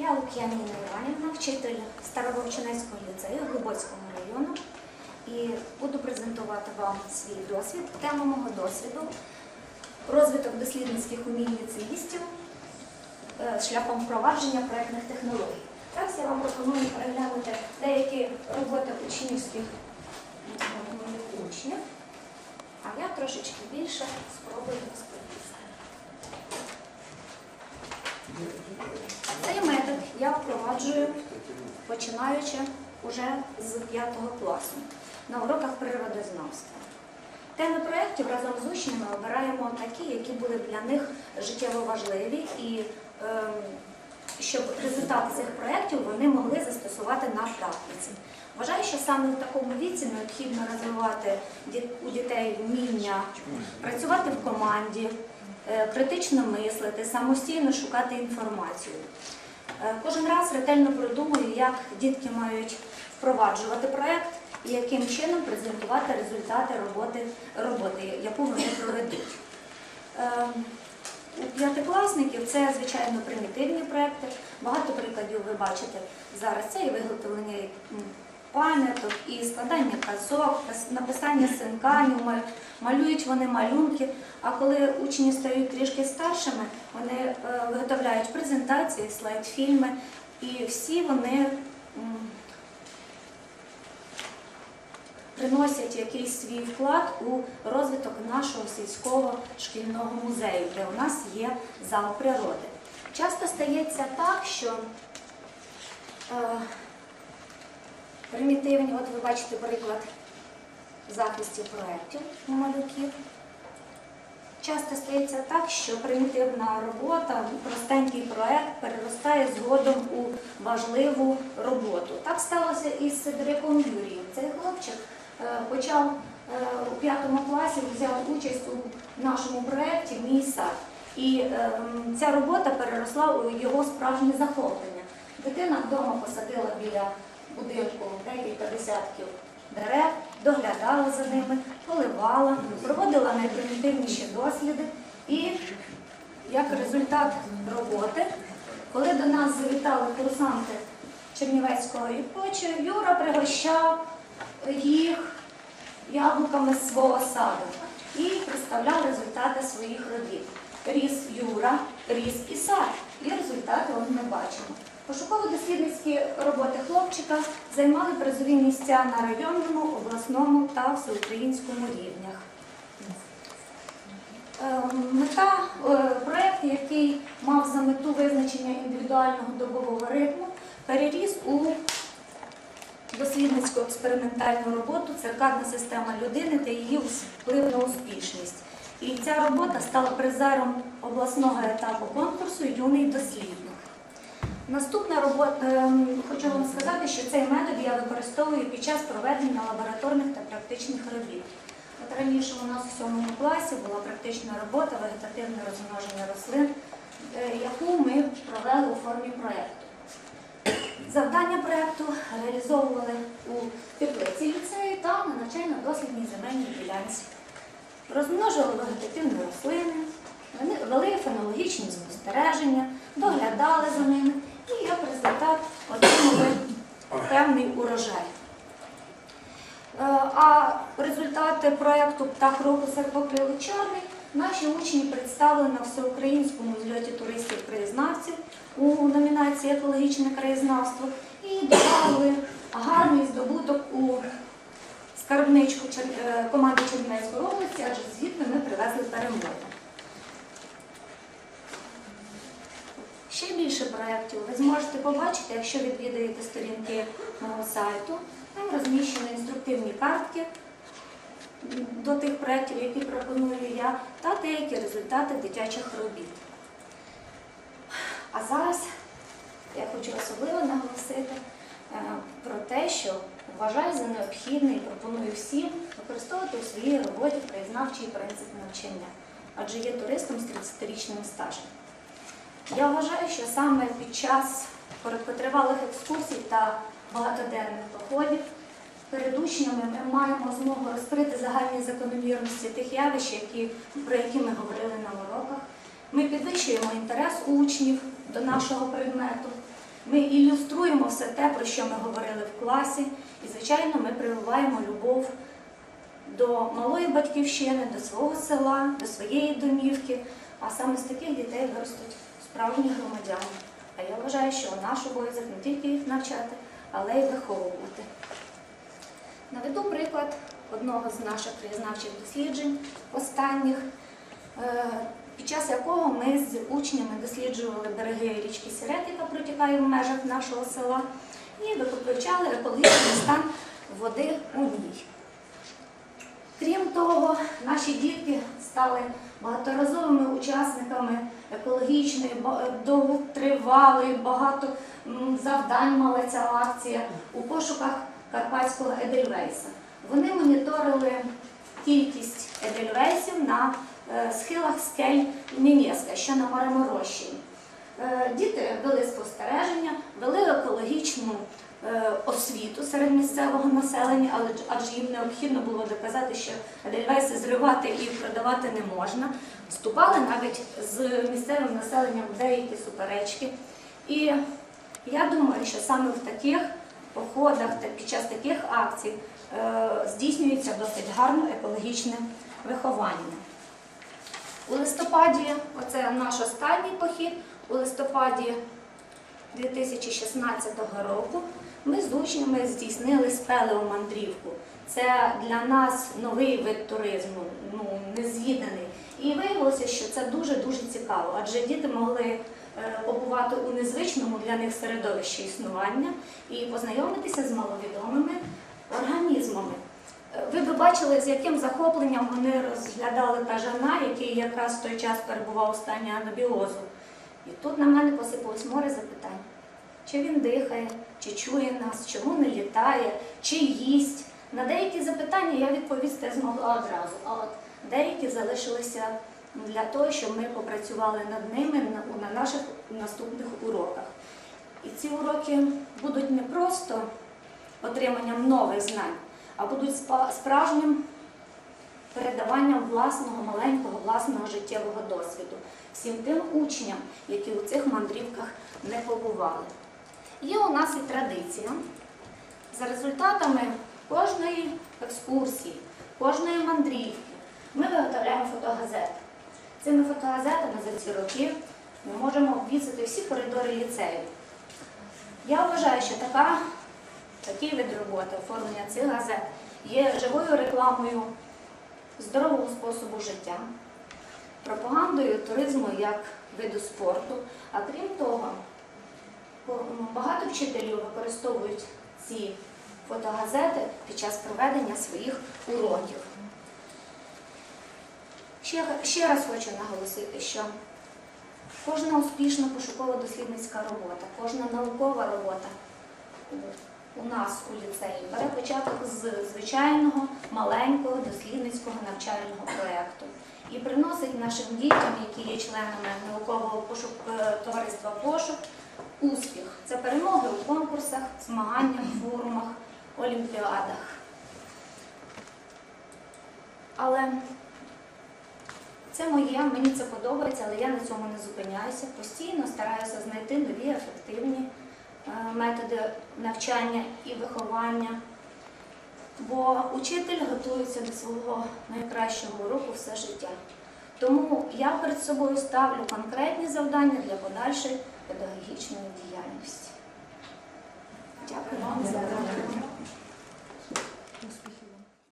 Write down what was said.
Я Лук'яніна Іванівна, вчитель Старововчинецького ліцею Глибоцького району. І буду презентувати вам свій досвід. Тема мого досвіду розвиток дослідницьких умінь ліцеїстів е, шляхом впровадження проєктних технологій. Зараз я вам пропоную переглянути деякі роботи учнівських учнів, а я трошечки більше спробую розповісти. Цей метод я впроваджую, починаючи вже з 5 класу на уроках природознавства. Теми проєктів разом з учнями обираємо такі, які були для них життєво важливі, і ем, щоб результати цих проєктів вони могли застосувати на практиці. Вважаю, що саме в такому віці необхідно розвивати у дітей вміння працювати в команді, е, критично мислити, самостійно шукати інформацію. Е, Кожен раз ретельно продумую, як дітки мають впроваджувати проєкт і яким чином презентувати результати роботи, роботи яку вони проведуть. Ем, У п'ятикласників це, звичайно, примітивні проекти. Багато прикладів ви бачите зараз. Це і виготовлення пам'яток, і складання казок, написання синканів, малюють вони малюнки. А коли учні стають трішки старшими, вони е, виготовляють презентації, слайд-фільми, і всі вони приносять якийсь свій вклад у розвиток нашого сільського шкільного музею, де у нас є зал природи. Часто стається так, що е, примітивні, от ви бачите приклад захистів проєктів у малюків. Часто стається так, що примітивна робота, простенький проєкт переростає згодом у важливу роботу. Так сталося і з Сидориком Юрієм. Цей хлопчик е, почав е, у п'ятому класі, взяв участь у нашому проєкті Мій сад. І е, ця робота переросла у його справжнє захоплення. Дитина вдома посадила біля будинку декілька десятків дерев, доглядала за ними, поливала, проводила найпримітивніші досліди. І як результат роботи, коли до нас завітали курсанти Чернівецького іпочу, Юра пригощав їх яблуками з свого саду і представляв результати своїх робіт. Ріс Юра, ріс і сад. І бачимо. Пошуково-дослідницькі роботи хлопчика займали призові місця на районному, обласному та всеукраїнському рівнях. Е, Мета е, проєкт, який мав за мету визначення індивідуального добового ритму, переріс у дослідницьку експериментальну роботу циркадна система людини та її вплив на успішність. І ця робота стала призером обласного етапу конкурсу Юний дослідник. Наступна робота, ем, хочу вам сказати, що цей метод я використовую під час проведення лабораторних та практичних робіт. От раніше у нас в сьомому класі була практична робота вегетативне розмноження рослин, е, яку ми провели у формі проєкту. Завдання проєкту реалізовували у теплиці ліцею та на навчально-дослідній земельній ділянці. Розмножували вегетативні рослини, вони вели фенологічні спостереження, доглядали за ними і як результат отримали певний урожай. Е, А результати проєкту Птах року серпокрилий чорний наші учні представили на всеукраїнському зльоті туристів-краєзнавців у номінації Екологічне краєзнавство і додали гарний здобуток у скарбничку е, команди Чернівецької області, адже звідти ми привезли перемогу. Ще більше проєктів ви зможете побачити, якщо відвідаєте сторінки мого сайту. Там розміщені інструктивні картки до тих проєктів, які пропоную я, та деякі результати дитячих робіт. А зараз я хочу особливо наголосити е, про те, що вважаю за необхідне і пропоную всім використовувати у своїй роботі краєзнавчий принцип навчання, адже є туристом з 30-річним стажем. Я вважаю, що саме під час короткотривалих екскурсій та багатоденних походів перед учнями ми маємо змогу розкрити загальні закономірності тих явищ, які, про які ми говорили на уроках. Ми підвищуємо інтерес учнів до нашого предмету. Ми ілюструємо все те, про що ми говорили в класі, і, звичайно, ми прививаємо любов до малої батьківщини, до свого села, до своєї домівки. А саме з таких дітей виростуть справжні громадяни. А я вважаю, що наш обов'язок не тільки їх навчати, але й виховувати. Наведу приклад одного з наших краєзнавчих досліджень останніх, е, під час якого ми з учнями досліджували береги річки Сірет, яка протікає в межах нашого села, і вивчали екологічний стан води у ній. Крім того, наші дітки стали багаторазовими учасниками екологічної, довготривалої, багато завдань мала ця акція у пошуках карпатського Едельвейса. Вони моніторили кількість Едельвейсів на е, схилах скель Німєска, що на Мараморощині. Е, Діти вели спостереження, вели екологічну е, освіту серед місцевого населення, але адже їм необхідно було доказати, що Едельвейси зривати і продавати не можна. Вступали навіть з місцевим населенням деякі суперечки. І я думаю, що саме в таких походах та під час таких акцій е, здійснюється досить гарно екологічне виховання. У листопаді, оце наш останній похід, у листопаді 2016 року ми з учнями здійснили спелеомандрівку. Це для нас новий вид туризму, ну незвіданий. І виявилося, що це дуже-дуже цікаво, адже діти могли е, побувати у незвичному для них середовищі існування і познайомитися з маловідомими організмами. Е, Ви б бачили, з яким захопленням вони розглядали кажана, який якраз в той час перебував у стані анабіозу. І тут на мене посипалось море запитань. Чи він дихає, чи чує нас, чому не літає, чи їсть. На деякі запитання я відповісти змогла одразу, а от деякі залишилися для того, щоб ми попрацювали над ними на, на наших наступних уроках. І ці уроки будуть не просто отриманням нових знань, а будуть справжнім передаванням власного маленького власного життєвого досвіду всім тим учням, які у цих мандрівках не побували. Є у нас і традиція. За результатами кожної екскурсії, кожної мандрівки ми виготовляємо фотогазети. Цими фотогазетами за ці роки ми можемо обвісити всі коридори ліцею. Я вважаю, що така, такий вид роботи, оформлення цих газет є живою рекламою здорового способу життя, пропагандою туризму як виду спорту. А крім того, багато вчителів використовують ці фотогазети під час проведення своїх уроків. Ще, ще раз хочу наголосити, що кожна успішна пошуково-дослідницька робота, кожна наукова робота у- нас у ліцеї бере початок з звичайного маленького дослідницького навчального проєкту і приносить нашим дітям, які є членами наукового пошук е, товариства пошук, успіх. Це перемоги у конкурсах, змаганнях, форумах, олімпіадах. Але це моє, мені це подобається, але я на цьому не зупиняюся. Постійно стараюся знайти нові ефективні е, методи навчання і виховання. Бо учитель готується до свого найкращого уроку все життя. Тому я перед собою ставлю конкретні завдання для подальшої педагогічної діяльності. Дякую вам за увагу.